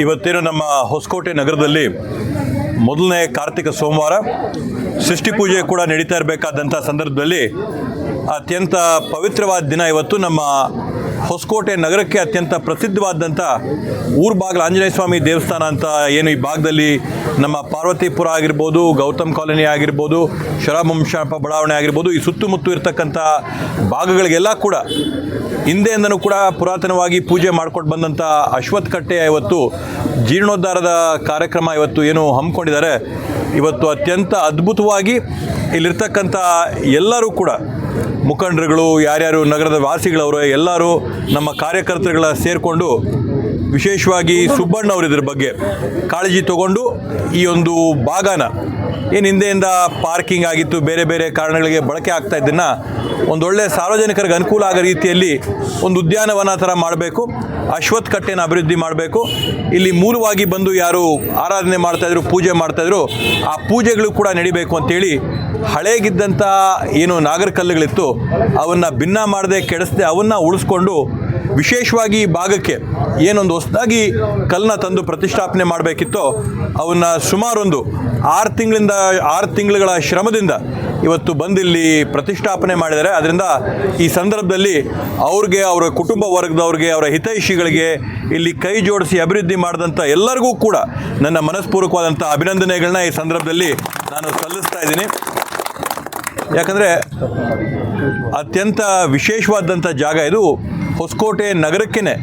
ಇವತ್ತೇನು ನಮ್ಮ ಹೊಸಕೋಟೆ ನಗರದಲ್ಲಿ ಮೊದಲನೇ ಕಾರ್ತಿಕ ಸೋಮವಾರ ಸೃಷ್ಟಿ ಪೂಜೆ ಕೂಡ ನಡೀತಾ ಇರಬೇಕಾದಂಥ ಸಂದರ್ಭದಲ್ಲಿ ಅತ್ಯಂತ ಪವಿತ್ರವಾದ ದಿನ ಇವತ್ತು ನಮ್ಮ ಹೊಸಕೋಟೆ ನಗರಕ್ಕೆ ಅತ್ಯಂತ ಪ್ರಸಿದ್ಧವಾದಂಥ ಊರು ಬಾಗಿಲು ಆಂಜನೇಯ ಸ್ವಾಮಿ ದೇವಸ್ಥಾನ ಅಂತ ಏನು ಈ ಭಾಗದಲ್ಲಿ ನಮ್ಮ ಪಾರ್ವತಿಪುರ ಆಗಿರ್ಬೋದು, ಗೌತಮ್ ಕಾಲೋನಿ ಆಗಿರ್ಬೋದು ಶರವಂಶಾಪ ಬಡಾವಣೆ ಆಗಿರ್ಬೋದು, ಈ ಸುತ್ತಮುತ್ತ ಇರತಕ್ಕಂಥ ಭಾಗಗಳಿಗೆಲ್ಲ ಕೂಡ ಹಿಂದೆಯಿಂದನೂ ಕೂಡ ಪುರಾತನವಾಗಿ ಪೂಜೆ ಮಾಡ್ಕೊಂಡು ಬಂದಂಥ ಅಶ್ವತ್ಥ ಕಟ್ಟೆ ಇವತ್ತು ಜೀರ್ಣೋದ್ಧಾರದ ಕಾರ್ಯಕ್ರಮ ಇವತ್ತು ಏನು ಹಮ್ಮಿಕೊಂಡಿದ್ದಾರೆ. ಇವತ್ತು ಅತ್ಯಂತ ಅದ್ಭುತವಾಗಿ ಇಲ್ಲಿರ್ತಕ್ಕಂಥ ಎಲ್ಲರೂ ಕೂಡ ಮುಖಂಡರುಗಳು, ಯಾರ್ಯಾರು ನಗರದ ವಾಸಿಗಳವರು, ಎಲ್ಲರೂ ನಮ್ಮ ಕಾರ್ಯಕರ್ತರುಗಳ ಸೇರಿಕೊಂಡು ವಿಶೇಷವಾಗಿ ಸುಬ್ಬಣ್ಣ ಅವರು ಇದ್ರ ಬಗ್ಗೆ ಕಾಳಜಿ ತಗೊಂಡು ಈ ಒಂದು ಭಾಗನ ಏನು ಹಿಂದೆಯಿಂದ ಪಾರ್ಕಿಂಗ್ ಆಗಿತ್ತು, ಬೇರೆ ಬೇರೆ ಕಾರಣಗಳಿಗೆ ಬಳಕೆ ಆಗ್ತಾ ಇದ್ದನ್ನು ಒಂದೊಳ್ಳೆ ಸಾರ್ವಜನಿಕರಿಗೆ ಅನುಕೂಲ ಆಗೋ ರೀತಿಯಲ್ಲಿ ಒಂದು ಉದ್ಯಾನವನ ಥರ ಮಾಡಬೇಕು. ಅಶ್ವತ್ಥ ಕಟ್ಟೆನ ಅಭಿವೃದ್ಧಿ ಮಾಡಬೇಕು. ಇಲ್ಲಿ ಮೂಲವಾಗಿ ಬಂದು ಯಾರು ಆರಾಧನೆ ಮಾಡ್ತಾಯಿದ್ರು ಪೂಜೆ ಮಾಡ್ತಾಯಿದ್ರು ಆ ಪೂಜೆಗಳು ಕೂಡ ನಡಿಬೇಕು ಅಂತೇಳಿ ಹಳೇಗಿದ್ದಂಥ ಏನು ನಾಗರ ಕಲ್ಲುಗಳಿತ್ತು, ಅವನ್ನು ಭಿನ್ನ ಮಾಡದೆ, ಕೆಡಿಸದೆ, ಅವನ್ನು ಉಳಿಸ್ಕೊಂಡು ವಿಶೇಷವಾಗಿ ಭಾಗಕ್ಕೆ ಏನೊಂದು ಹೊಸದಾಗಿ ಕಲ್ಲನ್ನ ತಂದು ಪ್ರತಿಷ್ಠಾಪನೆ ಮಾಡಬೇಕಿತ್ತೋ, ಅವನ್ನ ಸುಮಾರೊಂದು ಆರು ತಿಂಗಳಿಂದ, ಆರು ತಿಂಗಳುಗಳ ಶ್ರಮದಿಂದ ಇವತ್ತು ಬಂದಿಲ್ಲಿ ಪ್ರತಿಷ್ಠಾಪನೆ ಮಾಡಿದ್ದಾರೆ. ಅದರಿಂದ ಈ ಸಂದರ್ಭದಲ್ಲಿ ಅವ್ರಿಗೆ, ಅವರ ಕುಟುಂಬ ವರ್ಗದವ್ರಿಗೆ, ಅವರ ಹಿತೈಷಿಗಳಿಗೆ ಇಲ್ಲಿ ಕೈ ಜೋಡಿಸಿ ಅಭಿವೃದ್ಧಿ ಮಾಡಿದಂಥ ಎಲ್ಲರಿಗೂ ಕೂಡ ನನ್ನ ಮನಸ್ಪೂರ್ವಕವಾದಂಥ ಅಭಿನಂದನೆಗಳನ್ನ ಈ ಸಂದರ್ಭದಲ್ಲಿ ನಾನು ಸಲ್ಲಿಸ್ತಾ ಇದ್ದೀನಿ. ಯಾಕಂದರೆ ಅತ್ಯಂತ ವಿಶೇಷವಾದಂಥ ಜಾಗ ಇದು ಹೊಸಕೋಟೆ ನಗರಕ್ಕೇ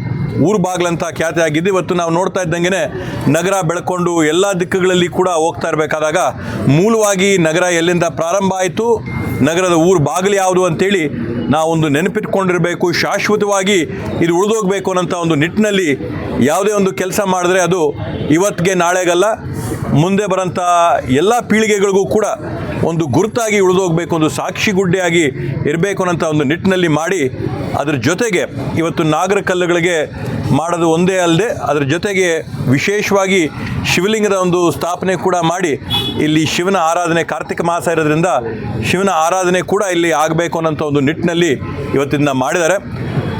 ಊರು ಬಾಗ್ಲಂತ ಖ್ಯಾತಿ ಆಗಿದ್ದು ಇವತ್ತು ನಾವು ನೋಡ್ತಾ ಇದ್ದಂಗೆ ನಗರ ಬೆಳ್ಕೊಂಡು ಎಲ್ಲ ದಿಕ್ಕುಗಳಲ್ಲಿ ಕೂಡ ಹೋಗ್ತಾ ಇರಬೇಕಾದಾಗ ಮೂಲವಾಗಿ ನಗರ ಎಲ್ಲಿಂದ ಪ್ರಾರಂಭ ಆಯಿತು, ನಗರದ ಊರು ಬಾಗಿಲು ಯಾವುದು ಅಂತೇಳಿ ನಾವೊಂದು ನೆನಪಿಟ್ಕೊಂಡಿರಬೇಕು, ಶಾಶ್ವತವಾಗಿ ಇದು ಉಳಿದೋಗ್ಬೇಕು ಅನ್ನೋಂಥ ಒಂದು ನಿಟ್ಟಿನಲ್ಲಿ ಯಾವುದೇ ಒಂದು ಕೆಲಸ ಮಾಡಿದ್ರೆ ಅದು ಇವತ್ತಿಗೆ ನಾಳೆಗಲ್ಲ, ಮುಂದೆ ಬರೋಂಥ ಎಲ್ಲ ಪೀಳಿಗೆಗಳಿಗೂ ಕೂಡ ಒಂದು ಗುರುತಾಗಿ ಉಳಿದೋಗ್ಬೇಕು ಒಂದು ಸಾಕ್ಷಿ ಗುಡ್ಡೆಯಾಗಿ ಇರಬೇಕು ಅನ್ನೋಂಥ ಒಂದು ನಿಟ್ಟಿನಲ್ಲಿ ಮಾಡಿ, ಅದರ ಜೊತೆಗೆ ಇವತ್ತು ನಾಗರ ಕಲ್ಲುಗಳಿಗೆ ಮಾಡೋದು ಒಂದೇ ಅಲ್ಲದೆ, ಅದರ ಜೊತೆಗೆ ವಿಶೇಷವಾಗಿ ಶಿವಲಿಂಗದ ಒಂದು ಸ್ಥಾಪನೆ ಕೂಡ ಮಾಡಿ, ಇಲ್ಲಿ ಶಿವನ ಆರಾಧನೆ ಕಾರ್ತಿಕ ಮಾಸ ಇರೋದ್ರಿಂದ ಶಿವನ ಆರಾಧನೆ ಕೂಡ ಇಲ್ಲಿ ಆಗಬೇಕು ಅನ್ನೋಂಥ ಒಂದು ನಿಟ್ಟಿನಲ್ಲಿ ಇವತ್ತಿನ ಮಾಡಿದ್ದಾರೆ.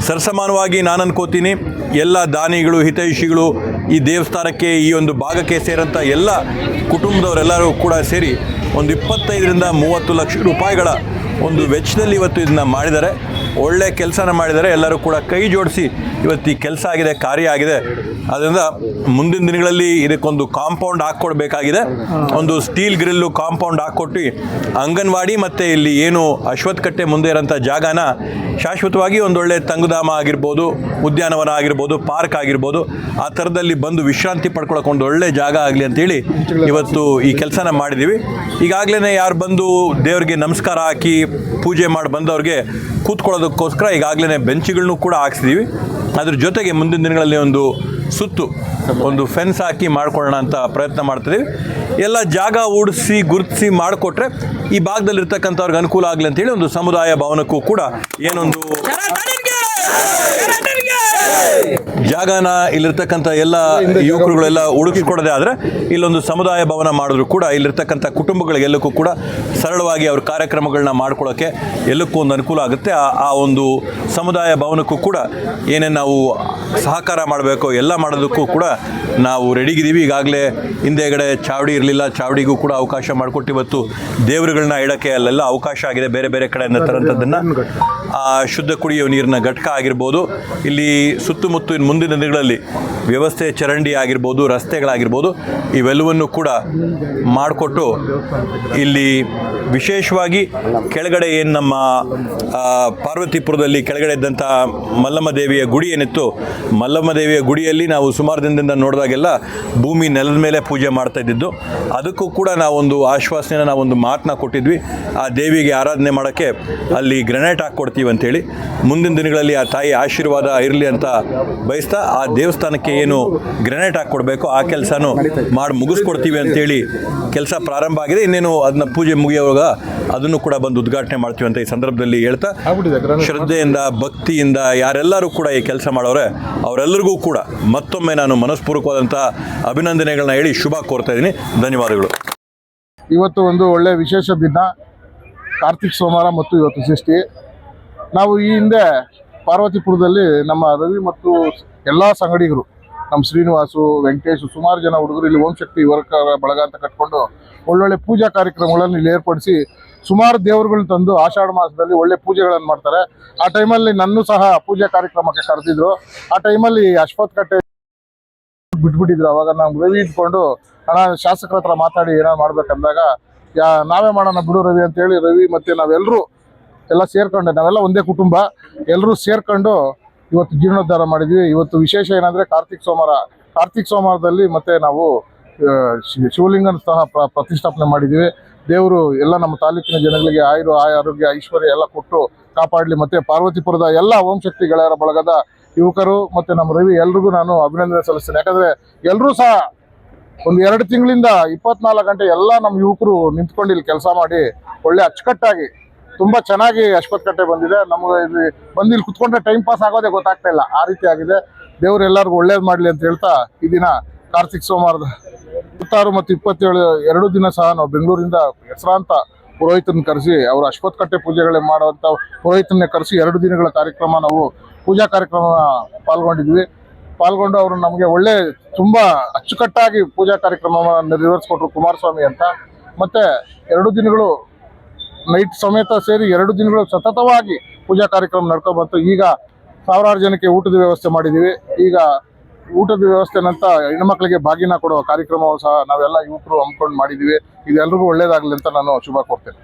ಸರಸಮಾನವಾಗಿ ನಾನು ಅನ್ಕೋತೀನಿ ಎಲ್ಲ ದಾನಿಗಳು, ಹಿತೈಷಿಗಳು ಈ ದೇವಸ್ಥಾನಕ್ಕೆ ಈ ಒಂದು ಭಾಗಕ್ಕೆ ಸೇರಂಥ ಎಲ್ಲ ಕುಟುಂಬದವರೆಲ್ಲರೂ ಕೂಡ ಸೇರಿ ಒಂದು ಇಪ್ಪತ್ತೈದರಿಂದ ಮೂವತ್ತು ಲಕ್ಷ ರೂಪಾಯಿಗಳ ಒಂದು ವೆಚ್ಚದಲ್ಲಿ ಇವತ್ತು ಇದನ್ನ ಮಾಡಿದ್ದಾರೆ. ಒಳ್ಳೆ ಕೆಲಸನ ಮಾಡಿದರೆ ಎಲ್ಲರೂ ಕೂಡ ಕೈ ಜೋಡಿಸಿ ಇವತ್ತು ಈ ಕೆಲಸ ಆಗಿದೆ, ಕಾರ್ಯ ಆಗಿದೆ. ಅದರಿಂದ ಮುಂದಿನ ದಿನಗಳಲ್ಲಿ ಇದಕ್ಕೊಂದು ಕಾಂಪೌಂಡ್ ಹಾಕ್ಕೊಡ್ಬೇಕಾಗಿದೆ. ಒಂದು ಸ್ಟೀಲ್ ಗ್ರಿಲ್ಲು ಕಾಂಪೌಂಡ್ ಹಾಕ್ಕೊಟ್ಟು ಅಂಗನವಾಡಿ ಮತ್ತು ಇಲ್ಲಿ ಏನು ಅಶ್ವತ್ಥ ಕಟ್ಟೆ ಮುಂದೆ ಇರೋಂಥ ಜಾಗನ ಶಾಶ್ವತವಾಗಿ ಒಂದೊಳ್ಳೆ ತಂಗುಧಾಮ ಆಗಿರ್ಬೋದು, ಉದ್ಯಾನವನ ಆಗಿರ್ಬೋದು, ಪಾರ್ಕ್ ಆಗಿರ್ಬೋದು, ಆ ಥರದಲ್ಲಿ ಬಂದು ವಿಶ್ರಾಂತಿ ಪಡ್ಕೊಳಕ್ಕೆ ಒಂದು ಒಳ್ಳೆ ಜಾಗ ಆಗಲಿ ಅಂತೇಳಿ ಇವತ್ತು ಈ ಕೆಲಸನ ಮಾಡಿದ್ದೀವಿ. ಈಗಾಗಲೇ ಯಾರು ಬಂದು ದೇವರಿಗೆ ನಮಸ್ಕಾರ ಹಾಕಿ ಪೂಜೆ ಮಾಡಿ ಬಂದವ್ರಿಗೆ ಕೂತ್ಕೊಳ್ಳೋದಕ್ಕೋಸ್ಕರ ಈಗಾಗಲೇ ಬೆಂಚ್ಗಳನ್ನು ಕೂಡ ಹಾಕ್ಸಿದ್ದೀವಿ ಅದ್ರ ಜೊತೆಗೆ ಮುಂದಿನ ದಿನಗಳಲ್ಲಿ ಒಂದು ಸುತ್ತು, ಒಂದು ಫೆನ್ಸ್ ಹಾಕಿ ಮಾಡ್ಕೊಳ್ಳೋಣ ಅಂತ ಪ್ರಯತ್ನ ಮಾಡ್ತಿದ್ದೀವಿ ಎಲ್ಲ ಜಾಗ ಓಡಿಸಿ ಗುರುತಿಸಿ ಮಾಡಿಕೊಟ್ರೆ ಈ ಭಾಗದಲ್ಲಿರ್ತಕ್ಕಂಥವ್ರಿಗೆ ಅನುಕೂಲ ಆಗಲಿ ಅಂತೇಳಿ ಒಂದು ಸಮುದಾಯ ಭವನಕ್ಕೂ ಕೂಡ ಏನೊಂದು ಜಾಗನ ಇಲ್ಲಿರ್ತಕ್ಕಂಥ ಎಲ್ಲ ಯುವಕರುಗಳೆಲ್ಲ ಹುಡುಕಿಕೊಡೋದೇ ಆದರೆ ಇಲ್ಲೊಂದು ಸಮುದಾಯ ಭವನ ಮಾಡಿದ್ರು ಕೂಡ ಇಲ್ಲಿರ್ತಕ್ಕಂಥ ಕುಟುಂಬಗಳಿಗೆಲ್ಲಕ್ಕೂ ಕೂಡ ಸರಳವಾಗಿ ಅವ್ರ ಕಾರ್ಯಕ್ರಮಗಳನ್ನ ಮಾಡ್ಕೊಳ್ಳೋಕ್ಕೆ ಎಲ್ಲಕ್ಕೂ ಒಂದು ಅನುಕೂಲ ಆಗುತ್ತೆ. ಆ ಒಂದು ಸಮುದಾಯ ಭವನಕ್ಕೂ ಕೂಡ ಏನೇನು ನಾವು ಸಹಕಾರ ಮಾಡಬೇಕು ಎಲ್ಲ ಮಾಡೋದಕ್ಕೂ ಕೂಡ ನಾವು ರೆಡಿಗಿದ್ದೀವಿ. ಈಗಾಗಲೇ ಹಿಂದೆಗಡೆ ಚಾವಡಿ ಇರಲಿಲ್ಲ, ಚಾವಡಿಗೂ ಕೂಡ ಅವಕಾಶ ಮಾಡಿಕೊಟ್ಟು ಇವತ್ತು ದೇವರುಗಳನ್ನ ಇಡೋಕ್ಕೆ ಅಲ್ಲೆಲ್ಲ ಅವಕಾಶ ಆಗಿದೆ. ಬೇರೆ ಬೇರೆ ಕಡೆಯಿಂದ ತರೋಂಥದ್ದನ್ನು ಆ, ಶುದ್ಧ ಕುಡಿಯುವ ನೀರಿನ ಘಟಕ ಆಗಿರ್ಬೋದು. ಇಲ್ಲಿ ಸುತ್ತಮುತ್ತ ಇನ್ನು ಮುಂದಿನ ದಿನಗಳಲ್ಲಿ ವ್ಯವಸ್ಥೆ ಚರಂಡಿ ಆಗಿರ್ಬೋದು, ರಸ್ತೆಗಳಾಗಿರ್ಬೋದು, ಇವೆಲ್ಲವನ್ನು ಕೂಡ ಮಾಡಿಕೊಟ್ಟು ಇಲ್ಲಿ ವಿಶೇಷವಾಗಿ ಕೆಳಗಡೆ ಏನು ನಮ್ಮ ಪಾರ್ವತಿಪುರದಲ್ಲಿ ಕೆಳಗಡೆ ಇದ್ದಂಥ ಮಲ್ಲಮ್ಮ ದೇವಿಯ ಗುಡಿ ಏನಿತ್ತು, ಮಲ್ಲಮ್ಮ ದೇವಿಯ ಗುಡಿಯಲ್ಲಿ ನಾವು ಸುಮಾರು ದಿನದಿಂದ ನೋಡಿದಾಗೆಲ್ಲ ಭೂಮಿ ನೆಲದ ಮೇಲೆ ಪೂಜೆ ಮಾಡ್ತಾ ಇದ್ದಿದ್ದು. ಅದಕ್ಕೂ ಕೂಡ ನಾವೊಂದು ಆಶ್ವಾಸನೆನ, ನಾವೊಂದು ಮಾತನ್ನ ಕೊಟ್ಟಿದ್ವಿ. ಆ ದೇವಿಗೆ ಆರಾಧನೆ ಮಾಡೋಕ್ಕೆ ಅಲ್ಲಿ ಗ್ರೆನೇಟ್ ಹಾಕ್ಕೊಡ್ತೀವಿ ಅಂತೇಳಿ. ಮುಂದಿನ ದಿನಗಳಲ್ಲಿ ಆ ತಾಯಿ ಆಶೀರ್ವಾದ ಇರಲಿ ಅಂತ ಬಯಸ್ತಾ ಆ ದೇವಸ್ಥಾನಕ್ಕೆ ಏನು ಗ್ರೆನೇಟ್ ಹಾಕ್ಕೊಡ್ಬೇಕು ಆ ಕೆಲಸನೂ ಮಾಡಿ ಮುಗಿಸ್ಕೊಡ್ತೀವಿ ಅಂತೇಳಿ ಕೆಲಸ ಪ್ರಾರಂಭ ಆಗಿದೆ. ಇನ್ನೇನು ಅದನ್ನ ಪೂಜೆ ಮುಗಿಯುವಾಗ ಅದನ್ನು ಕೂಡ ಬಂದು ಉದ್ಘಾಟನೆ ಮಾಡ್ತೀವಿ ಅಂತ ಈ ಸಂದರ್ಭದಲ್ಲಿ ಹೇಳ್ತಾ ಶ್ರದ್ಧೆಯಿಂದ ಭಕ್ತಿಯಿಂದ ಯಾರೆಲ್ಲರೂ ಕೂಡ ಈ ಕೆಲಸ ಮಾಡೋರೆ ಅವರೆಲ್ಲರಿಗೂ ಕೂಡ ಮತ್ತೊಮ್ಮೆ ನಾನು ಮನಸ್ಪೂರ್ವಕವಾದಂಥ ಅಭಿನಂದನೆಗಳನ್ನ ಹೇಳಿ ಶುಭ ಕೋರ್ತಾ ಇದ್ದೀನಿ. ಧನ್ಯವಾದಗಳು. ಇವತ್ತು ಒಂದು ಒಳ್ಳೆ ವಿಶೇಷ ದಿನ ಕಾರ್ತಿಕ್ ಸೋಮವಾರ ಮತ್ತು ಇವತ್ತು ಷಷ್ಠಿ ನಾವು ಈ ಹಿಂದೆ ಪಾರ್ವತಿಪುರದಲ್ಲಿ ನಮ್ಮ ರವಿ ಮತ್ತು ಎಲ್ಲ ಸಂಗಡಿಗರು ನಮ್ಮ ಶ್ರೀನಿವಾಸು, ವೆಂಕಟೇಶ್ ಸುಮಾರು ಜನ ಹುಡುಗರು ಇಲ್ಲಿ ಓಂ ಶಕ್ತಿ ವರ್ಕ ಬಳಗ ಅಂತ ಕಟ್ಕೊಂಡು ಒಳ್ಳೊಳ್ಳೆ ಪೂಜಾ ಕಾರ್ಯಕ್ರಮಗಳನ್ನು ಇಲ್ಲಿ ಏರ್ಪಡಿಸಿ ಸುಮಾರು ದೇವರುಗಳನ್ನ ತಂದು ಆಷಾಢ ಮಾಸದಲ್ಲಿ ಒಳ್ಳೆ ಪೂಜೆಗಳನ್ನು ಮಾಡ್ತಾರೆ. ಆ ಟೈಮಲ್ಲಿ ನನ್ನೂ ಸಹ ಪೂಜಾ ಕಾರ್ಯಕ್ರಮಕ್ಕೆ ಕರೆದಿದ್ರು. ಆ ಟೈಮಲ್ಲಿ ಅಶ್ವತ್ ಕಟ್ಟೆ ಬಿಟ್ಬಿಟ್ಟಿದ್ರು. ಅವಾಗ ನಾವು ರವಿ ಇಟ್ಕೊಂಡು ಹಣ ಶಾಸಕರ ಹತ್ರ ಮಾತಾಡಿ ಏನೋ ಮಾಡ್ಬೇಕಂದಾಗ, ಯಾ, ನಾವೇ ಮಾಡೋಣ ಬಿಡು ರವಿ ಅಂತೇಳಿ ರವಿ ಮತ್ತು ನಾವೆಲ್ಲರೂ ಎಲ್ಲ ಸೇರ್ಕೊಂಡು. ನಾವೆಲ್ಲ ಒಂದೇ ಕುಟುಂಬ. ಎಲ್ಲರೂ ಸೇರ್ಕೊಂಡು ಇವತ್ತು ಜೀರ್ಣೋದ್ಧಾರ ಮಾಡಿದ್ವಿ. ಇವತ್ತು ವಿಶೇಷ ಏನಂದ್ರೆ ಕಾರ್ತಿಕ್ ಸೋಮವಾರ. ಕಾರ್ತಿಕ್ ಸೋಮವಾರದಲ್ಲಿ ಮತ್ತೆ ನಾವು ಶಿವಲಿಂಗನ ಸಹ ಪ್ರ- ಪ್ರತಿಷ್ಠಾಪನೆ ಮಾಡಿದ್ವಿ. ದೇವರು ಎಲ್ಲ ನಮ್ಮ ತಾಲೂಕಿನ ಜನಗಳಿಗೆ ಆಯುರು, ಆಯ, ಆರೋಗ್ಯ, ಐಶ್ವರ್ಯ ಎಲ್ಲ ಕೊಟ್ಟು ಕಾಪಾಡಲಿ ಮತ್ತೆ ಪಾರ್ವತಿಪುರದ ಎಲ್ಲ ಓಂ ಶಕ್ತಿ ಗೆಳೆಯರ ಬಳಗದ ಯುವಕರು ಮತ್ತೆ ನಮ್ಮ ರವಿ ಎಲ್ರಿಗೂ ನಾನು ಅಭಿನಂದನೆ ಸಲ್ಲಿಸ್ತೇನೆ. ಯಾಕಂದ್ರೆ ಎಲ್ಲರೂ ಸಹ ಒಂದು ಎರಡು ತಿಂಗಳಿಂದ ಇಪ್ಪತ್ನಾಲ್ಕು ಗಂಟೆ ಎಲ್ಲ ನಮ್ಮ ಯುವಕರು ನಿಂತ್ಕೊಂಡು ಇಲ್ಲಿ ಕೆಲಸ ಮಾಡಿ ಒಳ್ಳೆ ಅಚ್ಚುಕಟ್ಟಾಗಿ ತುಂಬಾ ಚೆನ್ನಾಗಿ ಅಶ್ವತ್ ಕಟ್ಟೆ ಬಂದಿದೆ. ನಮ್ಗೆ ಇಲ್ಲಿ ಬಂದು ಇಲ್ಲಿ ಕುತ್ಕೊಂಡ್ರೆ ಟೈಮ್ ಪಾಸ್ ಆಗೋದೇ ಗೊತ್ತಾಗ್ತಾ ಇಲ್ಲ. ಆ ರೀತಿ ಆಗಿದೆ. ದೇವ್ರು ಎಲ್ಲರಿಗೂ ಒಳ್ಳೇದು ಮಾಡಲಿ ಅಂತ ಹೇಳ್ತಾ ಈ ದಿನ ಕಾರ್ತಿಕ್ ಸೋಮವಾರದ ಇಪ್ಪತ್ತಾರು ಮತ್ತು ಇಪ್ಪತ್ತೇಳು ಎರಡು ದಿನ ಸಹ ನಾವು ಬೆಂಗಳೂರಿಂದ ಹೆಸರಾಂತ ಪುರೋಹಿತನ ಕರೆಸಿ, ಅವರು ಅಶ್ವತ್ ಕಟ್ಟೆ ಪೂಜೆಗಳೇ ಮಾಡುವಂಥ ಪುರೋಹಿತನ್ನೇ ಕರೆಸಿ ಎರಡು ದಿನಗಳ ಕಾರ್ಯಕ್ರಮ ನಾವು ಪೂಜಾ ಕಾರ್ಯಕ್ರಮ ಪಾಲ್ಗೊಂಡಿದ್ವಿ. ಪಾಲ್ಗೊಂಡು ಅವರು ನಮಗೆ ಒಳ್ಳೆ ತುಂಬ ಅಚ್ಚುಕಟ್ಟಾಗಿ ಪೂಜಾ ಕಾರ್ಯಕ್ರಮವನ್ನು ನೆರವೇರಿಸ್ಕೊಟ್ರು ಕುಮಾರಸ್ವಾಮಿ ಅಂತ. ಮತ್ತೆ ಎರಡು ದಿನಗಳು ನೈಟ್ ಸಮೇತ ಸೇರಿ ಎರಡು ದಿನಗಳು ಸತತವಾಗಿ ಪೂಜಾ ಕಾರ್ಯಕ್ರಮ ನಡ್ಕೊಂಡ್ ಬಂತು. ಈಗ ಸಾವಿರಾರು ಜನಕ್ಕೆ ಊಟದ ವ್ಯವಸ್ಥೆ ಮಾಡಿದ್ದೀವಿ. ಈಗ ಊಟದ ವ್ಯವಸ್ಥೆ ನಂತರ ಹೆಣ್ಮಕ್ಳಿಗೆ ಬಾಗಿನ ಕೊಡುವ ಕಾರ್ಯಕ್ರಮವು ಸಹ ನಾವೆಲ್ಲ ಯುವಕರು ಹಮ್ಮಿಕೊಂಡು ಮಾಡಿದ್ದೀವಿ. ಇದೆಲ್ಲರಿಗೂ ಒಳ್ಳೇದಾಗಲಿ ಅಂತ ನಾನು ಶುಭ ಕೋರ್ತೇನೆ.